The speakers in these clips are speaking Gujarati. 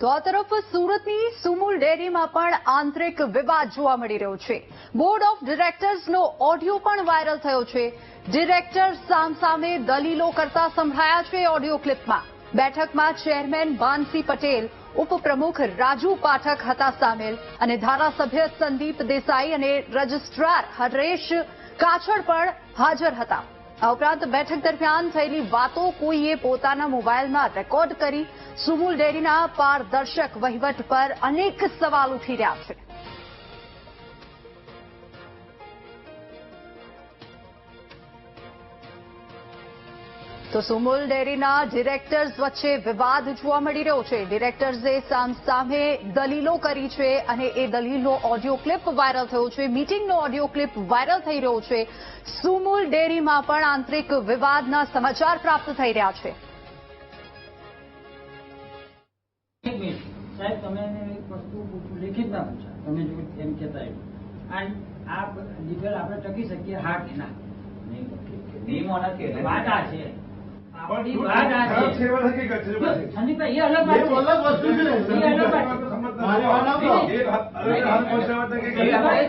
તો આ તરફ સુરતની સુમુલ ડેરીમાં પણ આંતરિક વિવાદ જોવા મળી રહ્યો છે. બોર્ડ ઓફ ડિરેક્ટર્સનો ઓડિયો પણ વાયરલ થયો છે. ડિરેક્ટર સામસામે દલીલો કરતા સંભળાયા છે ઓડિયો ક્લિપમાં બેઠકમાં ચેરમેન બાનસી પટેલ ઉપપ્રમુખ રાજુ પાઠક હતા સામેલ અને ધારાસભ્ય સંદીપ દેસાઈ અને રજિસ્ટ્રાર હરેશ કાછડ પણ હાજર હતા. આ ઉપરાંત બેઠક દરમિયાન થયેલી વાતો કોઈએ પોતાના મોબાઈલમાં રેકોર્ડ કરી સુમુલ ડેરીના પારદર્શક વહીવટ પર અનેક સવાલ ઉઠી રહ્યા છે. તો સુમુલ ડેરીના ડિરેક્ટર્સ વચ્ચે વિવાદ જોવા મળી રહ્યો છે ડિરેક્ટર્સે સામસામે દલીલો કરી છે અને એ દલીલનો ઓડિયો ક્લિપ વાયરલ થયો છે મીટિંગનો ઓડિયો ક્લિપ વાયરલ થઈ રહ્યો છે સુમુલ ડેરીમાં પણ આંતરિક વિવાદના સમાચાર પ્રાપ્ત થઈ રહ્યા છે સાહેબ તમે એક વસ્તુ લેખિત ના પૂછા તમે જો એમ કહેતા આ ડિટેલ આપણે ટકી શકીએ હા કે ના નિયમો નથી એટલે. વાત આ છે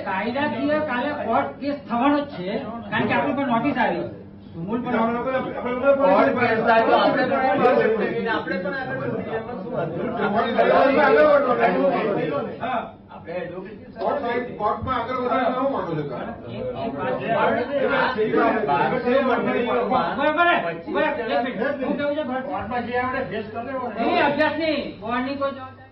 કાયદાકીય કાલે કોર્ટ કેસ થવાનો જ છે. કારણ કે આપણે પણ નોટિસ આવી. આપણે પણ કોર્ટમાં આગળ વધીને હું માંગુ છું ને? કોર્ટમાં જે આપણે ફેસ કરી નહીં અભ્યાસ નહીં બોર્ડની કોઈ